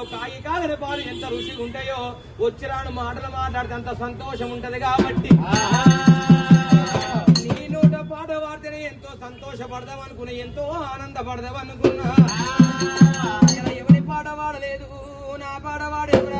కాదో కాగి కాదని పాలు ఎంత రుచి ఉంటాయో వచ్చిరాను మాటలు మాట్లాడితే అంత సంతోషం ఉంటది కాబట్టి. నీ నోట పాట వాడితేనే ఎంతో సంతోషపడదాం అనుకున్నా ఎంతో ఆనందపడదాం అనుకున్నా. ఎవరి పాట వాడలేదు నా పాట వాడేవరా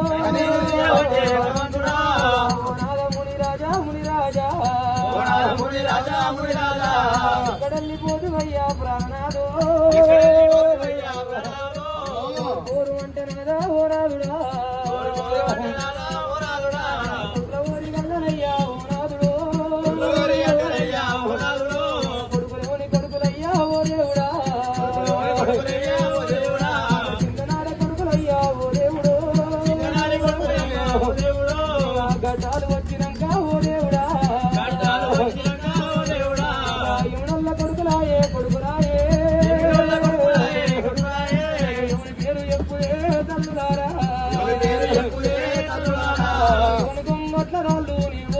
ముని రాజా ప్రాణ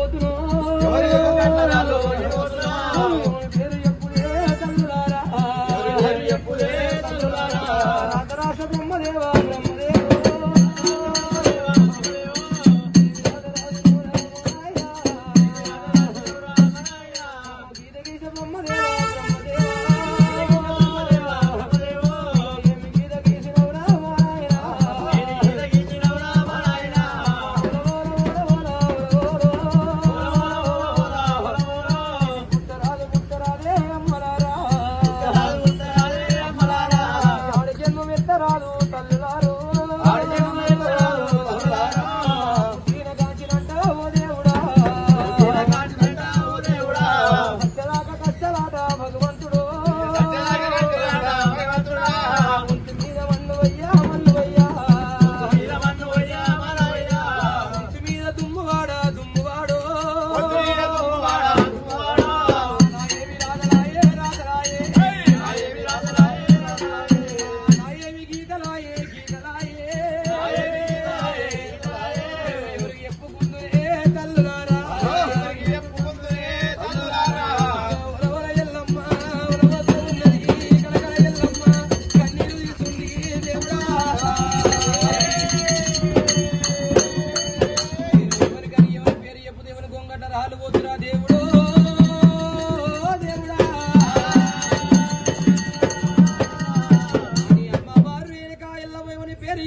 పోతున్నా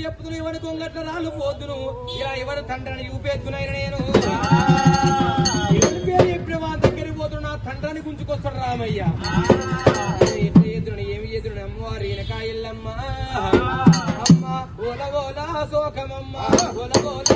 ఎల్లమ్మని పేరు కొంగట్ల రాళ్ళు పోతును ఇలా ఎవరు తండ్రిని చూపేద్దునైన నేను? ఎవరి పేరు చెప్పిన వాళ్ళ దగ్గరికి పోతున్నా నా తండ్రిని గుంజుకొస్తాడు రామయ్య. ఎట్లా ఎదురుని ఏమి ఎదురుని అమ్మవారు? వెనక ఎల్లమ్మ అమ్మ ఓల ఓల శోకమమ్మ. ఓల ఓల